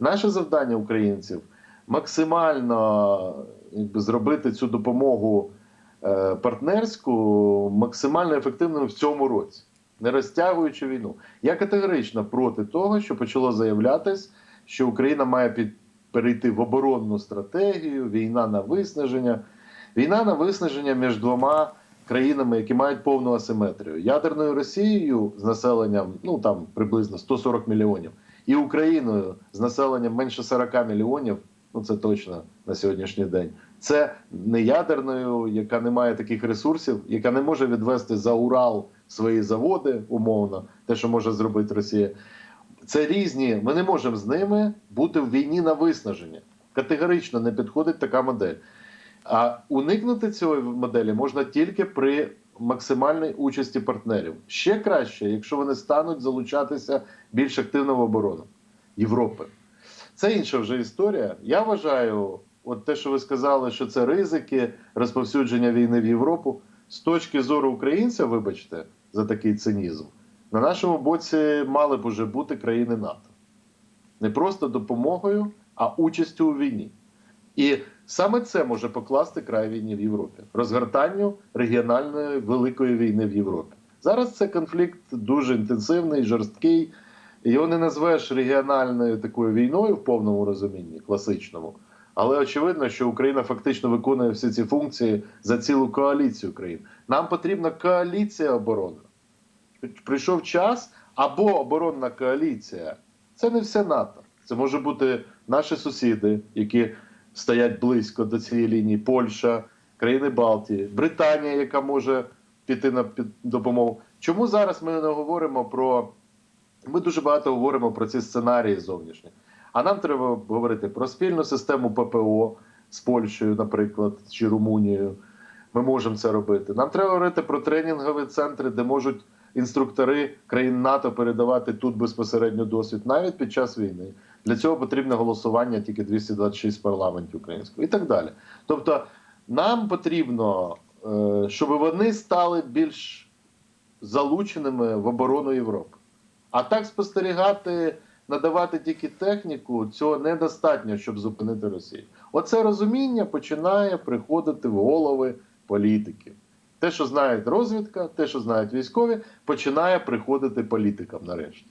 Наше завдання українців максимально якби, зробити цю допомогу е, партнерську максимально ефективною в цьому році, не розтягуючи війну. Я категорично проти того, що почало заявлятись, що Україна має під, перейти в оборонну стратегію, війна на виснаження. Війна на виснаження між двома країнами, які мають повну асиметрію. Ядерною Росією з населенням ну там приблизно 140 мільйонів, і Україною з населенням менше 40 мільйонів. Ну це точно на сьогоднішній день. Це не ядерною, яка не має таких ресурсів, яка не може відвести за Урал свої заводи, умовно, те, що може зробити Росія. Це різні. Ми не можемо з ними бути в війні на виснаження. Категорично не підходить така модель. А уникнути цієї моделі можна тільки при максимальній участі партнерів. Ще краще, якщо вони стануть залучатися більш активно в оборону Європи. Це інша вже історія. Я вважаю, от те, що ви сказали, що це ризики розповсюдження війни в Європу. З точки зору українця, вибачте, за такий цинізм, на нашому боці мали б уже бути країни НАТО. Не просто допомогою, а участю у війні. І саме це може покласти край війні в Європі, розгортанню регіональної великої війни в Європі. Зараз це конфлікт дуже інтенсивний, жорсткий. Його не назвеш регіональною такою війною в повному розумінні, класичному. Але очевидно, що Україна фактично виконує всі ці функції за цілу коаліцію країн. Нам потрібна коаліція оборони. Прийшов час або оборонна коаліція. Це не все НАТО. Це може бути наші сусіди, які стоять близько до цієї лінії, Польща, країни Балтії, Британія, яка може піти на допомогу. Чому зараз ми не говоримо про. Ми дуже багато говоримо про ці сценарії зовнішні. А нам треба говорити про спільну систему ППО з Польщею, наприклад, чи Румунією. Ми можемо це робити. Нам треба говорити про тренінгові центри, де можуть інструктори країн НАТО передавати тут безпосередньо досвід, навіть під час війни. Для цього потрібне голосування тільки 226 в парламенті українського і так далі. Тобто, нам потрібно, е, щоб вони стали більш залученими в оборону Європи. А так спостерігати, надавати тільки техніку, цього недостатньо, щоб зупинити Росію. Оце розуміння починає приходити в голови політиків. Те, що знають розвідка, те, що знають військові, починає приходити політикам нарешті.